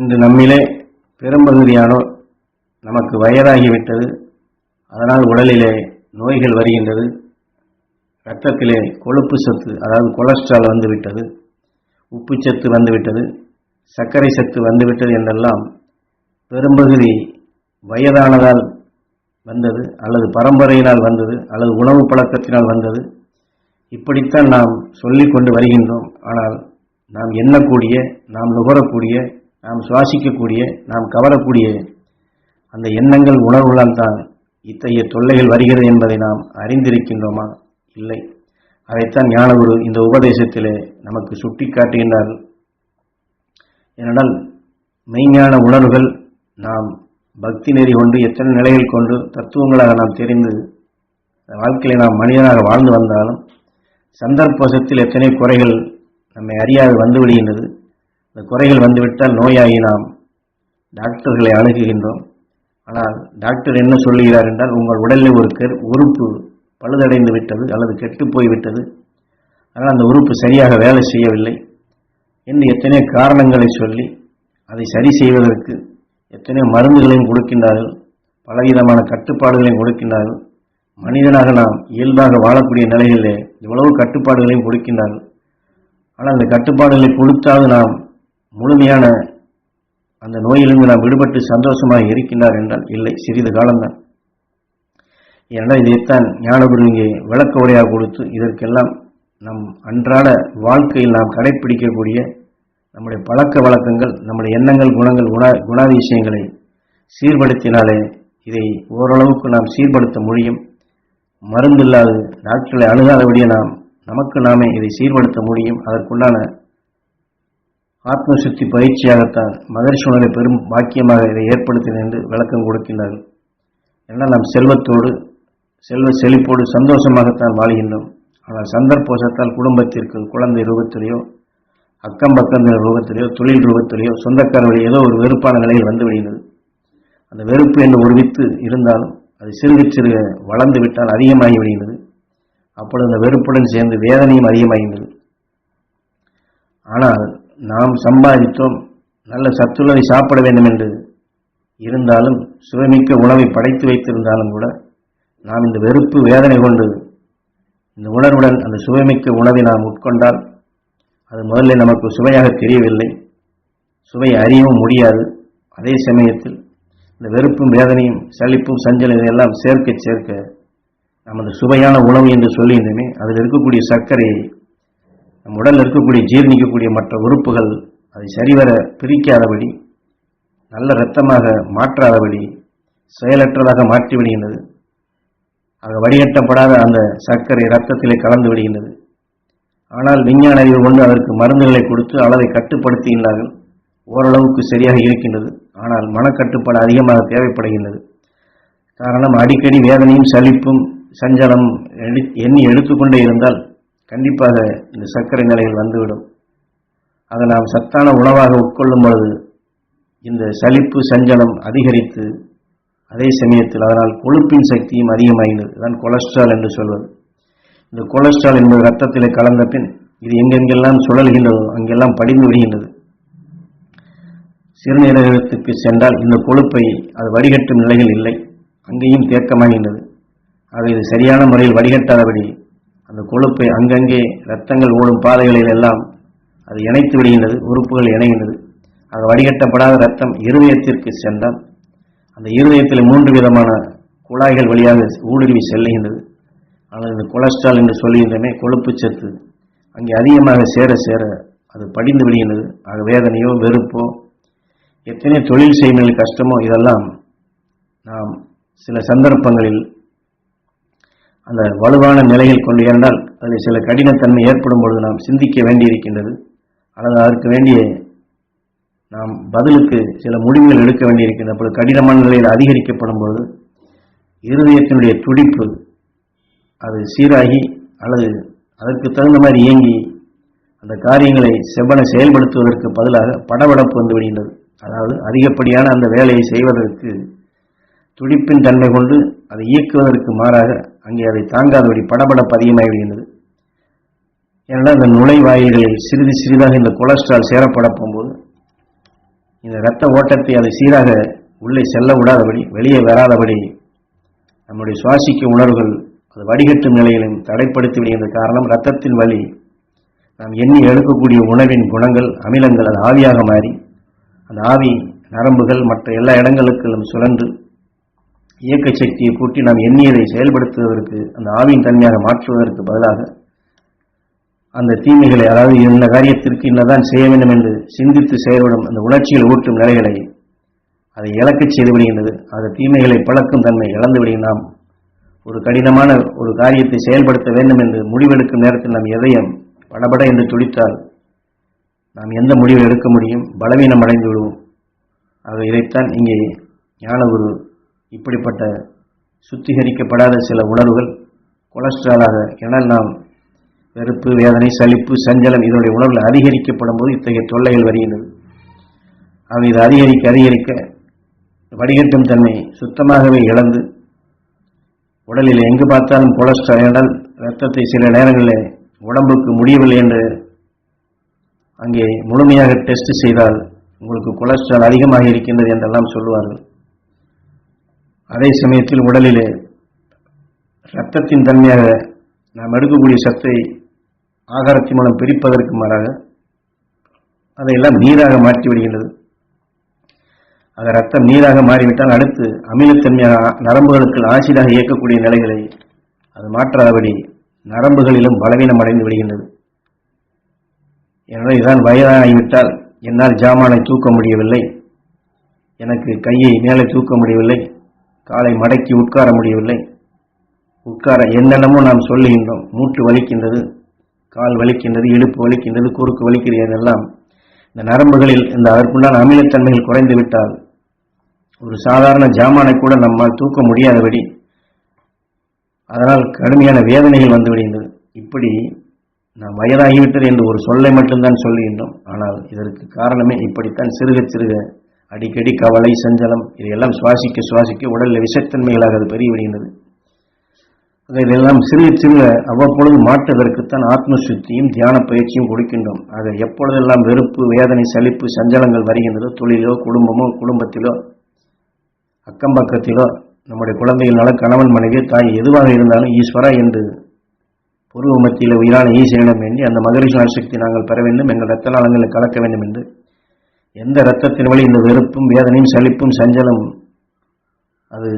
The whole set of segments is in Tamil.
இன்று நம்மிலே பெரும்பகுதியானோர் நமக்கு வயதாகிவிட்டது. அதனால் உடலிலே நோய்கள் வருகின்றது. இரத்தத்திலே கொழுப்பு சத்து அதாவது கொலஸ்ட்ரால் வந்துவிட்டது. உப்பு சத்து வந்துவிட்டது. சர்க்கரை சத்து வந்துவிட்டது என்றெல்லாம் பெரும்பகுதி வயதானதால் வந்தது அல்லது பரம்பரையினால் வந்தது அல்லது உணவு பழக்கத்தினால் வந்தது. இப்படித்தான் நாம் சொல்லிக்கொண்டு வருகின்றோம். ஆனால் நாம் எண்ணக்கூடிய நாம் நுகரக்கூடிய நாம் சுவாசிக்கக்கூடிய நாம் கவரக்கூடிய அந்த எண்ணங்கள் உணர்வுகளால் தான் இத்தகைய தொல்லைகள் வருகிறது என்பதை நாம் அறிந்திருக்கின்றோமா? இல்லை. அதைத்தான் ஞானகுரு இந்த உபதேசத்திலே நமக்கு சுட்டி காட்டுகின்றார்கள் ஏனென்றால் மெய்ஞான உணர்வுகள் நாம் பக்தி நெறி கொண்டு எத்தனை நிலைகள் கொண்டு தத்துவங்களாக நாம் தெரிந்து வாழ்க்கையில நாம் மனிதனாக வாழ்ந்து வந்தாலும் சந்தர்ப்பசத்தில் எத்தனை குறைகள் நம்மை அறியாது வந்து விடுகின்றது. இந்த குறைகள் வந்துவிட்டால் நோயாகி நாம் டாக்டர்களை அணுகுகின்றோம். ஆனால் டாக்டர் என்ன சொல்லுகிறார் என்றால் உங்கள் உடலில் ஒரு கரு உறுப்பு பழுதடைந்து விட்டது அல்லது கெட்டு போய்விட்டது. ஆனால் அந்த உறுப்பு சரியாக வேலை செய்யவில்லை. என்று எத்தனையோ காரணங்களை சொல்லி அதை சரி செய்வதற்கு எத்தனையோ மருந்துகளையும் கொடுக்கின்றார்கள். பலவிதமான கட்டுப்பாடுகளையும் கொடுக்கின்றார்கள். மனிதனாக நாம் இயல்பாக வாழக்கூடிய நிலையிலே இவ்வளவு கட்டுப்பாடுகளையும் கொடுக்கின்றார்கள். ஆனால் அந்த கட்டுப்பாடுகளை கொடுத்தாவது நாம் முழுமையான அந்த நோயிலிருந்து நாம் விடுபட்டு சந்தோஷமாக இருக்கின்றார் என்றால் இல்லை சிறிது காலம்தான். ஏனென்றால் இதைத்தான் ஞானகுரு இங்கே விளக்க உரையாக கொடுத்து இதற்கெல்லாம் நம் அன்றாட வாழ்க்கையில் நாம் கடைப்பிடிக்கக்கூடிய நம்முடைய பழக்க வழக்கங்கள் நம்முடைய எண்ணங்கள் குணங்கள் குண குணாதிசயங்களை சீர்படுத்தினாலே இதை ஓரளவுக்கு நாம் சீர்படுத்த முடியும். மருந்தில்லாது டாக்டர்களை அணுகாதபடியே நாம் நமக்கு நாமே இதை சீர்படுத்த முடியும். அதற்குண்டான ஆத்மசக்தி பயிற்சியாகத்தான் மகரிஷி உணரை பெரும் பாக்கியமாக இதை ஏற்படுத்தின என்று விளக்கம் கொடுக்கின்றார்கள். ஏன்னால் நாம் செல்வத்தோடு செல்வ செழிப்போடு சந்தோஷமாகத்தான் வாழ்கின்றோம். ஆனால் சந்தர்ப்போசத்தால் குடும்பத்திற்கு குழந்தை ரூபத்திலேயோ அக்கம் பக்கத்தின் ரூபத்திலேயோ தொழில் ரூபத்திலேயோ சொந்தக்காரர்களே ஏதோ ஒரு வெறுப்பான நிலையில் வந்து விடுகிறது அந்த வெறுப்பு என்று ஒருவித்து இருந்தாலும் அது சிறுக சிறுக வளர்ந்து விட்டால் அதிகமாகி விடுகிறது அப்பொழுது அந்த வெறுப்புடன் சேர்ந்து வேதனையும் அதிகமாகின்றது. ஆனால் நாம் சம்பாதித்தோம். நல்ல சத்துள்ளதை சாப்பிட வேண்டும் என்று இருந்தாலும் சுவைமிக்க உணவை படைத்து வைத்திருந்தாலும் கூட நாம் இந்த வெறுப்பு வேதனை கொண்டு இந்த உணர்வுடன் அந்த சுவைமிக்க உணவை நாம் உட்கொண்டால் அது முதல்ல நமக்கு சுவையாக தெரியவில்லை. சுவை அறியவும் முடியாது. அதே சமயத்தில் இந்த வெறுப்பும் வேதனையும் சளிப்பும் சஞ்சலம் இதையெல்லாம் சேர்க்க சேர்க்க நமது சுவையான உணவு என்று சொல்லியிருந்தோமே அதில் இருக்கக்கூடிய சர்க்கரையை நம் உடல் இருக்கக்கூடிய ஜீர்ணிக்கக்கூடிய மற்ற உறுப்புகள் அதை சரிவர பிரிக்காதபடி நல்ல இரத்தமாக மாற்றாதபடி செயலற்றதாக மாற்றி விடுகின்றது ஆக வடிகட்டப்படாத அந்த சர்க்கரை இரத்தத்திலே கலந்து விடுகின்றது. ஆனால் விஞ்ஞான அறிவு கொண்டு அதற்கு மருந்துகளை கொடுத்து அளவை கட்டுப்படுத்துகின்றார்கள். ஓரளவுக்கு சரியாக இருக்கின்றது. ஆனால் மனக்கட்டுப்பாடு அதிகமாக தேவைப்படுகின்றது. காரணம் அடிக்கடி வேதனையும் சலிப்பும் சஞ்சலம் எண்ணி எடுத்துக்கொண்டே இருந்தால் கண்டிப்பாக இந்த சர்க்கரை நிலையில் வந்துவிடும். அதை நாம் சத்தான உணவாக உட்கொள்ளும் பொழுது இந்த சலிப்பு சஞ்சலம் அதிகரித்து அதே சமயத்தில் அதனால் கொழுப்பின் சக்தியும் அதிகமாகின்றது தான் கொலஸ்ட்ரால் என்று சொல்வது. இந்த கொலஸ்ட்ரால் என்பது ரத்தத்தில் கலந்த பின் இது எங்கெங்கெல்லாம் சுழல்கின்றதோ அங்கெல்லாம் படிந்து விடுகின்றது. சிறுநீரகத்துக்கு சென்றால் இந்த கொழுப்பை அது வடிகட்டும் நிலையில் இல்லை. அங்கேயும் தேக்கமாகின்றது. ஆக இது சரியான முறையில் வடிகட்டாதபடி அந்த கொழுப்பை அங்கங்கே இரத்தங்கள் ஓடும் பாதைகளில் எல்லாம் அது இணைத்து விடுகின்றது உறுப்புகள் இணைகின்றது. ஆக வடிகட்டப்படாத ரத்தம் இருதயத்திற்கு சென்றால் அந்த இருதயத்தில் மூன்று விதமான குழாய்கள் வழியாக ஊடுருவி செல்லுகின்றது. ஆனால் இந்த கொலஸ்ட்ரால் என்று சொல்லுகின்றமே கொழுப்பு சத்து. அங்கே அதிகமாக சேர சேர அது படிந்து விடுகின்றது. ஆக வேதனையோ வெறுப்போ எத்தனை தொழில் செய்யும் கஷ்டமோ இதெல்லாம் நாம் சில சந்தர்ப்பங்களில் அந்த வலுவான நிலையில் கொண்டு இருந்தால் அதில் சில கடினத்தன்மை ஏற்படும் பொழுது நாம் சிந்திக்க வேண்டியிருக்கின்றது. அல்லது அதற்கு வேண்டிய நாம் பதிலுக்கு சில முடிவுகள் எடுக்க வேண்டியிருக்கின்ற பொழுது கடினமான நிலையில் அதிகரிக்கப்படும் பொழுது இருதயத்தினுடைய துடிப்பு அது சீராகி அல்லது அதற்கு தகுந்த மாதிரி இயங்கி அந்த காரியங்களை செவ்வன செயல்படுத்துவதற்கு பதிலாக படபடப்பு வந்து விடுகின்றது. அதாவது அதிகப்படியான அந்த வேலையை செய்வதற்கு துடிப்பின் தன்மை கொண்டு அதை இயக்குவதற்கு மாறாக அங்கே அதை தாங்காதபடி படபடப்பு அதிகமாகிவிடுகின்றது ஏன்னா அந்த நுழைவாயில்களில் சிறிது சிறிதாக இந்த கொலஸ்ட்ரால் சேரப்பட போகும்போது இந்த இரத்த ஓட்டத்தை அதை சீராக உள்ளே செல்ல விடாதபடி வெளியே வராதபடி நம்முடைய சுவாசிக்க உணர்வுகள் அது வடிகட்டும் நிலையிலும் தடைப்படுத்தி விடுகின்ற காரணம் இரத்தத்தின் வழி நாம் எண்ணி எடுக்கக்கூடிய உணவின் குணங்கள் அமிலங்கள் அது ஆவியாக மாறி அந்த ஆவி நரம்புகள் மற்ற எல்லா இடங்களுக்கும் சுழன்று இயக்க சக்தியை கூட்டி நாம் எண்ணியதை செயல்படுத்துவதற்கு அந்த ஆவியின் தன்மையாக மாற்றுவதற்கு பதிலாக அந்த தீமைகளை அதாவது இந்த காரியத்திற்கு இன்னதான் செய்ய வேண்டும் என்று சிந்தித்து செயல்படும் அந்த உணர்ச்சிகள் ஊட்டும் நிலைகளை அதை இழக்கச் செய்து விடுகின்றது. அந்த தீமைகளை பழக்கும் தன்மை இழந்து விடுகின்ற நாம் ஒரு கடினமான ஒரு காரியத்தை செயல்படுத்த வேண்டும் என்று முடிவெடுக்கும் நேரத்தில் நாம் எதையும் படபட என்று துடித்தால் நாம் எந்த முடிவை எடுக்க முடியும்? பலவீனம் அடைந்து விடுவோம். ஆக இதைத்தான் இங்கே ஞானகுரு இப்படிப்பட்ட சுத்திகரிக்கப்படாத சில உணர்வுகள் கொலஸ்ட்ராலாக என நாம் வெறுப்பு வேதனை சலிப்பு சஞ்சலம் இதனுடைய உணர்வுகள் அதிகரிக்கப்படும் போது இத்தகைய தொல்லைகள் வருகின்றது. ஆக இது அதிகரிக்க அதிகரிக்க வடிகட்டும் தன்மை சுத்தமாகவே இழந்து உடலில் எங்கு பார்த்தாலும் கொலஸ்ட்ரால் என்றால் இரத்தத்தை சில நேரங்களில் உடம்புக்கு முடியவில்லை என்று அங்கே முழுமையாக டெஸ்ட் செய்தால் உங்களுக்கு கொலஸ்ட்ரால் அதிகமாக இருக்கின்றது என்றெல்லாம் சொல்லுவார்கள். அதே சமயத்தில் உடலிலே இரத்தத்தின் தன்மையாக நாம் எடுக்கக்கூடிய சத்தை ஆகாரத்தின் மூலம் பிரிப்பதற்கு மாறாக அதையெல்லாம் நீராக மாற்றி விடுகின்றது. அது ரத்தம் நீராக மாறிவிட்டால் அடுத்து அமிலத்தன்மையாக நரம்புகளுக்கு ஆசிடாக இயக்கக்கூடிய நிலைகளை அது மாற்றாதபடி நரம்புகளிலும் பலவீனம் அடைந்து விடுகின்றது. எனவே இதான் வயதாகிவிட்டால் என்னால் ஜாமானை தூக்க முடியவில்லை. எனக்கு கையை மேலே தூக்க முடியவில்லை. காலை மடக்கி உட்கார முடியவில்லை. உட்கார என்னென்னமோ நாம் சொல்லுகின்றோம். மூட்டு வலிக்கின்றது கால் வலிக்கின்றது இடுப்பு வலிக்கின்றது குறுக்கு வலிக்கிறது இந்த நரம்புகளில் இந்த அதற்குண்டான அமிலத்தன்மைகள் குறைந்து விட்டால் ஒரு சாதாரண ஜாமானை கூட நம்மால் தூக்க முடியாதபடி அதனால் கடுமையான வேதனைகள் வந்து விடுகின்றது. இப்படி நாம் வயதாகிவிட்டது என்று ஒரு சொல்லை மட்டும்தான் சொல்லுகின்றோம். ஆனால் இதற்கு காரணமே இப்படித்தான் சிறுக சிறுக அடிக்கடி கவலை சஞ்சலம் இதையெல்லாம் சுவாசிக்க சுவாசிக்க உடலில் விஷத்தன்மைகளாக அது பெரிய விடுகின்றது. ஆக இதெல்லாம் சிறுக சிறுக அவ்வப்பொழுது மாற்றுவதற்குத்தான் ஆத்மசுத்தியும் தியான பயிற்சியும் கொடுக்கின்றோம். ஆக எப்பொழுதெல்லாம் வெறுப்பு வேதனை சலிப்பு சஞ்சலங்கள் வருகின்றதோ தொழிலோ குடும்பமோ குடும்பத்திலோ அக்கம் பக்கத்திலோ நம்முடைய குழந்தைகள் கணவன் மனைவி தாய் எதுவாக இருந்தாலும் ஈஸ்வரா என்று பூர்வ மத்தியில் உயிரான ஈசனிடம் வேண்டி அந்த மகரிஷி சக்தி நாங்கள் பெற வேண்டும் எங்கள் ரத்த நாளங்களை கலக்க வேண்டும் என்று எந்த இரத்தத்தின் வழி? இந்த வெறுப்பும் வேதனையும் சலிப்பும் சஞ்சலம் அது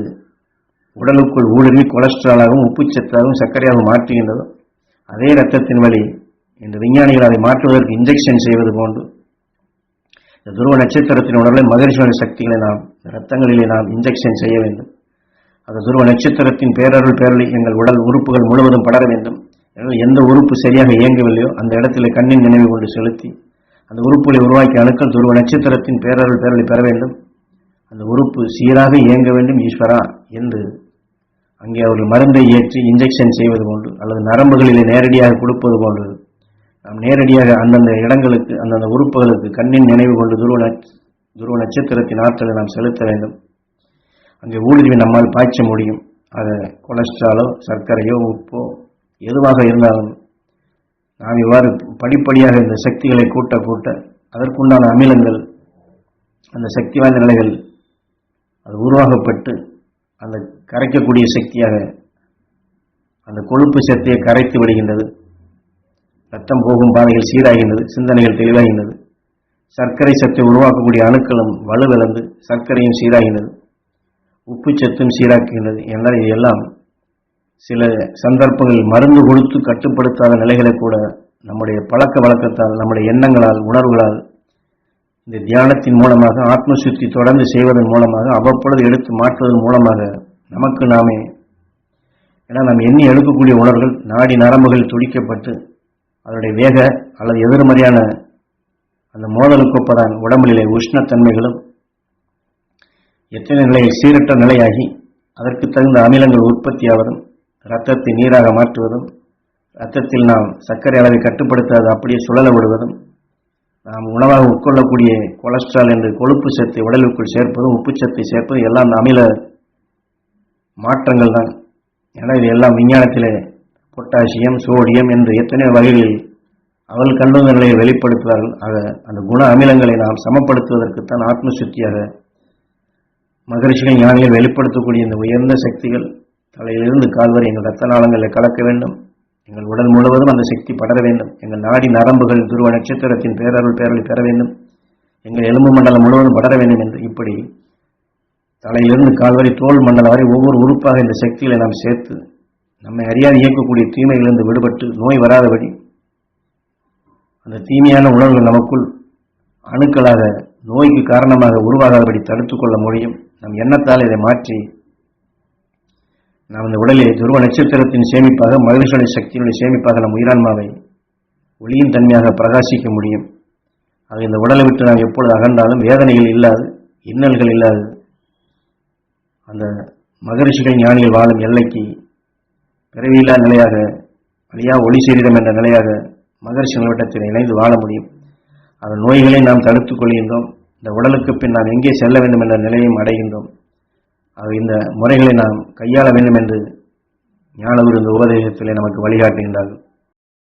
உடலுக்குள் ஊடுருவி கொலஸ்ட்ராலாகவும் உப்புச்சத்தாகவும் சர்க்கரையாகவும் மாற்றுகின்றதோ அதே இரத்தத்தின் வழி. இந்த விஞ்ஞானிகள் அதை மாற்றுவதற்கு இன்ஜெக்ஷன் செய்வது போன்று. இந்த துருவ நட்சத்திரத்தின் உடலை மகரிஷி சக்திகளை நாம் இரத்தங்களிலே நாம் இன்ஜெக்ஷன் செய்ய வேண்டும். அந்த துருவ நட்சத்திரத்தின் பேரருள் பேரொழி எங்கள் உடல் உறுப்புகள் முழுவதும் படர வேண்டும். எந்த உறுப்பு சரியாக இயங்கவில்லையோ அந்த இடத்திலே கண்ணின் நினைவு கொண்டு செலுத்தி அந்த உறுப்புகளை உருவாக்கிய அணுக்கள் துருவ நட்சத்திரத்தின் பேரருள் பேரலை பெற வேண்டும். அந்த உறுப்பு சீராக இயங்க வேண்டும் ஈஸ்வரா என்று அங்கே அவர்கள் மருந்தை ஏற்றி இன்ஜெக்ஷன் செய்வது போன்று அல்லது நரம்புகளிலே நேரடியாக கொடுப்பது போன்று நாம் நேரடியாக அந்தந்த இடங்களுக்கு அந்தந்த உறுப்புகளுக்கு கண்ணின் நினைவு கொண்டு துருவ நட்ச துருவ நட்சத்திரத்தின் ஆற்றலை நாம் செலுத்த வேண்டும். அங்கே ஊடுருவி நம்மால் பாய்ச்ச முடியும். அதை கொலஸ்ட்ராலோ சர்க்கரையோ உப்போ எதுவாக இருந்தாலும் நாம் இவ்வாறு படிப்படியாக இந்த சக்திகளை கூட்ட கூட்ட அதற்குண்டான அமிலங்கள் அந்த சக்தி வாய்ந்த நிலைகள் அது உருவாகப்பட்டு அந்த கரைக்கக்கூடிய சக்தியாக அந்த கொழுப்பு சக்தியை கரைத்து விடுகின்றது. ரத்தம் போகும் பாதைகள் சீராகின்றது சிந்தனைகள் தெளிவாகின்றது. சர்க்கரை சத்தை உருவாக்கக்கூடிய அணுக்களும் வலுவிழந்து சர்க்கரையும் சீராகின்றது. உப்பு சத்தும் சீராக்குகின்றது. என்றால் இதெல்லாம் சில சந்தர்ப்பங்களில் மருந்து கொடுத்து கட்டுப்படுத்தாத நிலைகளை கூட நம்முடைய பழக்க வழக்கத்தால் நம்முடைய எண்ணங்களால் உணர்வுகளால் இந்த தியானத்தின் மூலமாக ஆத்ம சுத்தி தொடர்ந்து செய்வதன் மூலமாக அவ்வப்பொழுது எடுத்து மாற்றுவதன் மூலமாக நமக்கு நாமே ஏன்னா நாம் எண்ணி எடுக்கக்கூடிய உணர்வுகள் நாடி நரம்புகள் துடிக்கப்பட்டு அதனுடைய வேக அல்லது எதிர்மறையான அந்த மோதலுக்கு ஒப்பதான் உடம்பிலே உஷ்ணத்தன்மைகளும் எத்தனை நிலையில் சீரற்ற நிலையாகி அதற்கு தகுந்த அமிலங்கள் உற்பத்தியாவதும் இரத்தத்தை நீராக மாற்றுவதும் இரத்தத்தில் நாம் சர்க்கரை அளவை கட்டுப்படுத்தாது அப்படியே சுழல விடுவதும் நாம் உணவாக உட்கொள்ளக்கூடிய கொலஸ்ட்ரால் என்று கொழுப்பு சத்தை உடலுக்குள் சேர்ப்பதும் உப்பு சத்தை சேர்ப்பதும் எல்லாம் அமில மாற்றங்கள் தான் ஏன்னா இது எல்லாம் விஞ்ஞானத்திலே பொட்டாசியம் சோடியம் என்று எத்தனை வகைகளில் அவள் கண்டுவந்த நிலையை வெளிப்படுத்துவார்கள். ஆக அந்த குண அமிலங்களை நாம் சமப்படுத்துவதற்குத்தான் ஆத்மசுத்தியாக மகரிஷிகள் ஞானிகள் வெளிப்படுத்தக்கூடிய இந்த உயர்ந்த சக்திகள் தலையிலிருந்து கால்வரை எங்கள் ரத்த நாளங்களில் கலக்க வேண்டும். எங்கள் உடல் முழுவதும் அந்த சக்தி படர வேண்டும். எங்கள் நாடி நரம்புகள் துருவ நட்சத்திரத்தின் பேரருள் பேரலை பெற வேண்டும். எங்கள் எலும்பு மண்டலம் முழுவதும் படர வேண்டும் என்று இப்படி தலையிலிருந்து கால்வரை தோல் மண்டலம் வரை ஒவ்வொரு உறுப்பாக இந்த சக்திகளை நாம் சேர்த்து நம்மை அறியாது இயக்கக்கூடிய தீமைகளிலிருந்து விடுபட்டு நோய் வராதபடி அந்த தீமையான உணர்வுகள் நமக்குள் அணுக்களாக நோய்க்கு காரணமாக உருவாகாதபடி தடுத்துக்கொள்ள முடியும். நம் எண்ணத்தால் இதை மாற்றி நாம் இந்த உடலில் துருவ நட்சத்திரத்தின் சேமிப்பாக மகிழ்ச்சியுடைய சக்தியினுடைய சேமிப்பாக நம் உயிரான்மாவை ஒளியின் தன்மையாக பிரகாசிக்க முடியும். ஆக இந்த உடலை விட்டு நாம் எப்பொழுது அகன்றாலும் வேதனைகள் இல்லாது இன்னல்கள் இல்லாது அந்த மகரிஷிகள் ஞானிகள் வாழும் எல்லைக்கு பிறவியில்லா நிலையாக அழியா ஒளி சீரிடம் என்ற நிலையாக மகரிஷி நிலவட்டத்தில் இணைந்து வாழ முடியும். அந்த நோய்களை நாம் தடுத்துக் கொள்கின்றோம். இந்த உடலுக்கு பின் நாம் எங்கே செல்ல வேண்டும் என்ற நிலையும் அடைகின்றோம். இந்த முறைகளை நாம் கையாள வேண்டும் என்று ஞானகுரு இந்த உபதேசத்திலே நமக்கு வழிகாட்டுகின்றார்கள்.